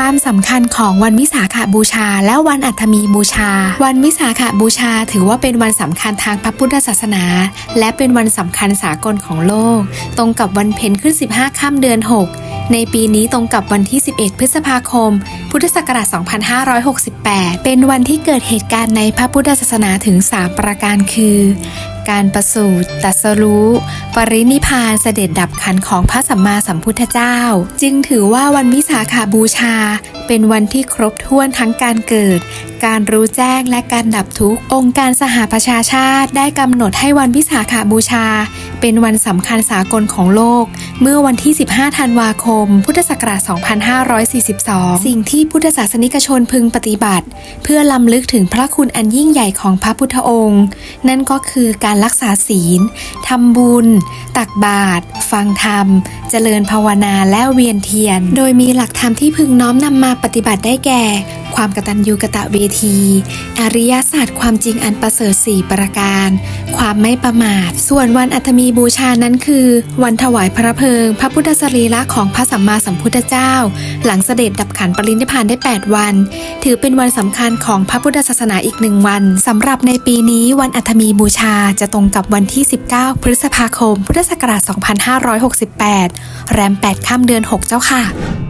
ความสำคัญของวันวิสาขบูชา และวันอัฐมีบูชา วันวิสาขบูชา ถือว่าเป็นวันสำคัญทางพระพุทธศาสนา และเป็นวันสำคัญสากลของโลก ตรงกับวันเพ็ญขึ้น 15ค่ำเดือน 6 ในปีนี้ตรงกับวันที่ 11 พฤษภาคม พุทธศักราช 2568 เป็นวันที่เกิดเหตุการณ์ในพระพุทธศาสนาถึง 3 ประการคือ การประสูติตรัสรู้ ปรินิพานเสด็จดับขันของพระสัมมาสัมพุทธเจ้า จึงถือว่าวันวิสาขาบูชา เป็นวันที่ครบถ้วนทั้งการเกิด การรู้แจ้งและการดับทุกข์ องค์การสหประชาชาติได้กำหนดให้วันวิสาขาบูชา เป็นวันสำคัญสากลของโลก เมื่อวันที่ 15 ธันวาคม พุทธศักราช 2542 สิ่งที่พุทธศาสนิกชนพึงปฏิบัติ เพื่อลำลึกถึงพระคุณอันยิ่งใหญ่ของพระพุทธองค์ นั่นก็คือการรักษาศีลทำบุญ ตักบาตร ฟังธรรม เจริญภาวนาและเวียนเทียน โดยมีหลักธรรมที่พึงน้อมนำมาปฏิบัติได้แก่ ความกตัญญูกะตะเวที อริยศาสตร์ความจริงอันประเสริฐสี่ประการ ความไม่ประมาท ส่วนวันอัตมีบูชานั้นคือ วันถวายพระเพลิง พระพุทธสรีระของพระสัมมาสัมพุทธเจ้า หลังเสด็จดับขันปรินิพพานได้ 8 วัน ถือเป็นวันสำคัญของพระพุทธศาสนาอีกหนึ่งวันสำหรับในปีนี้วันอัตมีบูชาจะตรงกับวันที่ 19 พฤษภาคม พุทธศักราช2568 แรม8ค่ำเดือน 6 เจ้าค่ะ